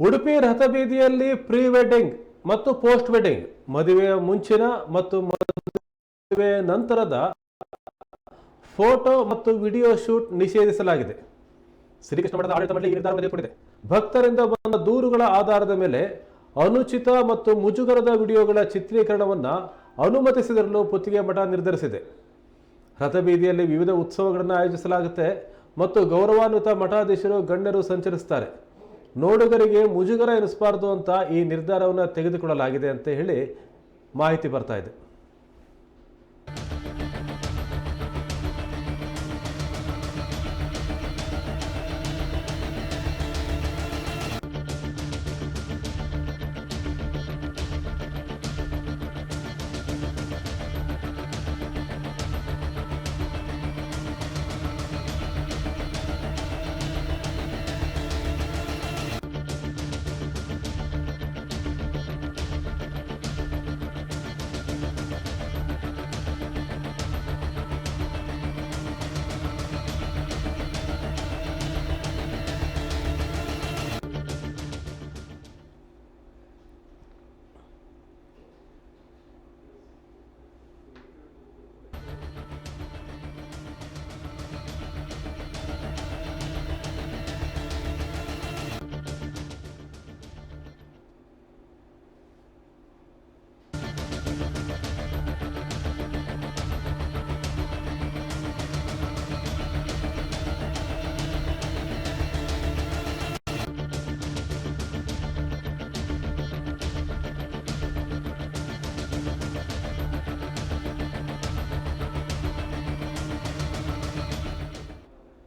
ಉಡುಪಿ ರಥಬೀದಿಯಲ್ಲಿ pre wedding ಮತ್ತು post wedding ಮದುವೆಯ ಮುಂಚಿನ ಮತ್ತು ಮದುವೆ ನಂತರದ ಫೋಟೋ ಮತ್ತು ವಿಡಿಯೋ ಶೂಟ್ ನಿಷೇಧಿಸಲಾಗಿದೆ. ಶ್ರೀಕೃಷ್ಣ ಮಠದ ಆಡಳಿತ ಮಂಡಳಿ ನಿರ್ಧಾರ ತೆಗೆದುಕೊಂಡಿದೆ ಭಕ್ತರಿಂದ ಬಂದ ದೂರುಗಳ ಆಧಾರದ ಮೇಲೆ ಅನುಚಿತ ಮತ್ತು ಮುಜುಗರದ ವಿಡಿಯೋಗಳ ಚಿತ್ರೀಕರಣವನ್ನು ಅನುಮತಿಸಿದಿರಲು ಪುತ್ತಿಗೆ ಮಠ ನಿರ್ಧರಿಸಿದೆ. ರಥಬೀದಿಯಲ್ಲಿ ವಿವಿಧ ಉತ್ಸವಗಳನ್ನು ಆಯೋಜಿಸಲಾಗುತ್ತೆ ಮತ್ತು ಗೌರವಾನ್ವಿತ ಮಠಾಧೀಶರು ಗಣ್ಯರು ಸಂಚರಿಸ್ತಾರೆ ನೋಡುಗರಿಗೆ ಮುಜುಗರ ಎನಿಸಬಾರ್ದು ಅಂತ ಈ ನಿರ್ಧಾರವನ್ನು ತೆಗೆದುಕೊಳ್ಳಲಾಗಿದೆ ಅಂತ ಹೇಳಿ ಮಾಹಿತಿ ಬರ್ತಾ ಇದೆ.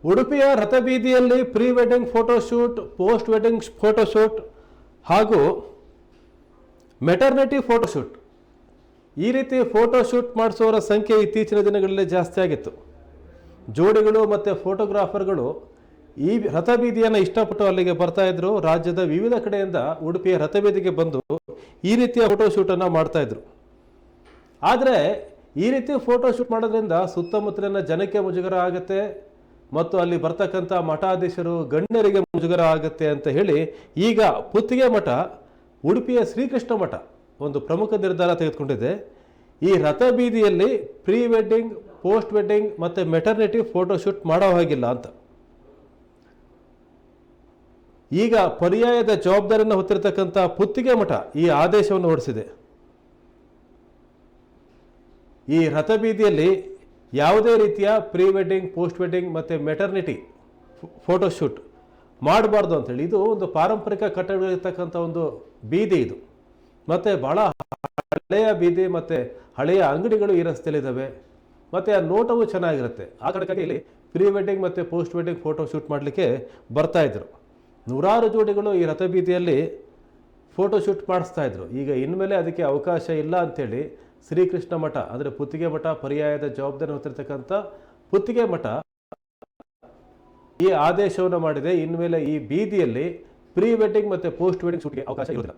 ಉಡುಪಿಯ ರಥಬೀದಿಯಲ್ಲಿ pre wedding photoshoot post wedding photoshoot ಹಾಗೂ ಮೆಟರ್ನಿಟಿ ಫೋಟೋಶೂಟ್. ಈ ರೀತಿ ಫೋಟೋಶೂಟ್ ಮಾಡಿಸೋರ ಸಂಖ್ಯೆ ಇತ್ತೀಚಿನ ದಿನಗಳಲ್ಲಿ ಜಾಸ್ತಿ ಆಗಿತ್ತು. ಜೋಡಿಗಳು ಮತ್ತು ಫೋಟೋಗ್ರಾಫರ್ಗಳು ಈ ರಥಬೀದಿಯನ್ನು ಇಷ್ಟಪಟ್ಟು ಅಲ್ಲಿಗೆ ಬರ್ತಾಯಿದ್ರು ರಾಜ್ಯದ ವಿವಿಧ ಕಡೆಯಿಂದ ಉಡುಪಿಯ ರಥಬೀದಿಗೆ ಬಂದು ಈ ರೀತಿಯ ಫೋಟೋಶೂಟನ್ನು ಮಾಡ್ತಾಯಿದ್ರು ಆದರೆ ಈ ರೀತಿ ಫೋಟೋಶೂಟ್ ಮಾಡೋದ್ರಿಂದ ಸುತ್ತಮುತ್ತಲಿನ ಜನಕ್ಕೆ ಮುಜುಗರ ಆಗುತ್ತೆ. ಮತ್ತು ಅಲ್ಲಿ ಬರ್ತಕ್ಕಂಥ ಮಠಾಧೀಶರು ಗಣ್ಯರಿಗೆ ಮುಜುಗರ ಆಗುತ್ತೆ ಅಂತ ಹೇಳಿ ಈಗ ಪುತ್ತಿಗೆ ಮಠ, ಉಡುಪಿಯ ಶ್ರೀಕೃಷ್ಣ ಮಠ ಒಂದು ಪ್ರಮುಖ ನಿರ್ಧಾರ ತೆಗೆದುಕೊಂಡಿದೆ. ಈ ರಥ ಬೀದಿಯಲ್ಲಿ ಪ್ರೀ ವೆಡ್ಡಿಂಗ್ ಪೋಸ್ಟ್ ವೆಡ್ಡಿಂಗ್ ಮತ್ತು ಮೆಟರ್ನಿಟಿ ಫೋಟೋಶೂಟ್ ಮಾಡೋ ಹಾಗಿಲ್ಲ ಅಂತ. ಈಗ ಪರ್ಯಾಯದ ಜವಾಬ್ದಾರಿಯನ್ನು ಹೊತ್ತಿರತಕ್ಕಂಥ ಪುತ್ತಿಗೆ ಮಠ ಈ ಆದೇಶವನ್ನು ಹೊರಡಿಸಿದೆ. ಈ ರಥಬೀದಿಯಲ್ಲಿ ಯಾವುದೇ ರೀತಿಯ ಪ್ರೀ ವೆಡ್ಡಿಂಗ್ ಪೋಸ್ಟ್ ವೆಡ್ಡಿಂಗ್ ಮತ್ತು ಮೆಟರ್ನಿಟಿ ಫೋಟೋಶೂಟ್ ಮಾಡಬಾರ್ದು ಅಂತೇಳಿ ಇದು ಒಂದು ಪಾರಂಪರಿಕ ಕಟ್ಟಡಗಳಿರ್ತಕ್ಕಂಥ ಒಂದು ಬೀದಿ ಇದು. ಮತ್ತು ಭಾಳ ಹಳೆಯ ಬೀದಿ ಮತ್ತು ಹಳೆಯ ಅಂಗಡಿಗಳು ಈ ರಸ್ತೆಯಲ್ಲಿದ್ದಾವೆ. ಮತ್ತು ಆ ನೋಟವು ಚೆನ್ನಾಗಿರುತ್ತೆ. ಆ ಕಡೆ ಇಲ್ಲಿ ಪ್ರೀ ವೆಡ್ಡಿಂಗ್ ಮತ್ತು ಪೋಸ್ಟ್ ವೆಡ್ಡಿಂಗ್ ಫೋಟೋ ಶೂಟ್ ಮಾಡಲಿಕ್ಕೆ ಬರ್ತಾಯಿದ್ರು ನೂರಾರು ಜೋಡಿಗಳು ಈ ರಥಬೀದಿಯಲ್ಲಿ ಫೋಟೋ ಶೂಟ್ ಮಾಡಿಸ್ತಾ ಇದ್ರು. ಈಗ ಇನ್ಮೇಲೆ ಅದಕ್ಕೆ ಅವಕಾಶ ಇಲ್ಲ ಅಂಥೇಳಿ ಶ್ರೀಕೃಷ್ಣ ಮಠ, ಅಂದರೆ ಪುತ್ತಿಗೆ ಮಠ ಪರ್ಯಾಯದ ಜವಾಬ್ದಾರಿ ಹೊತ್ತಿರ್ತಕ್ಕಂಥ ಪುತ್ತಿಗೆ ಮಠ ಈ ಆದೇಶವನ್ನು ಮಾಡಿದೆ. ಇನ್ಮೇಲೆ ಈ ಬೀದಿಯಲ್ಲಿ ಪ್ರೀ ವೆಡ್ಡಿಂಗ್ ಮತ್ತು ಪೋಸ್ಟ್ ವೆಡ್ಡಿಂಗ್ ಶೂಟ್ಗೆ ಅವಕಾಶ ಇರುವುದಿಲ್ಲ.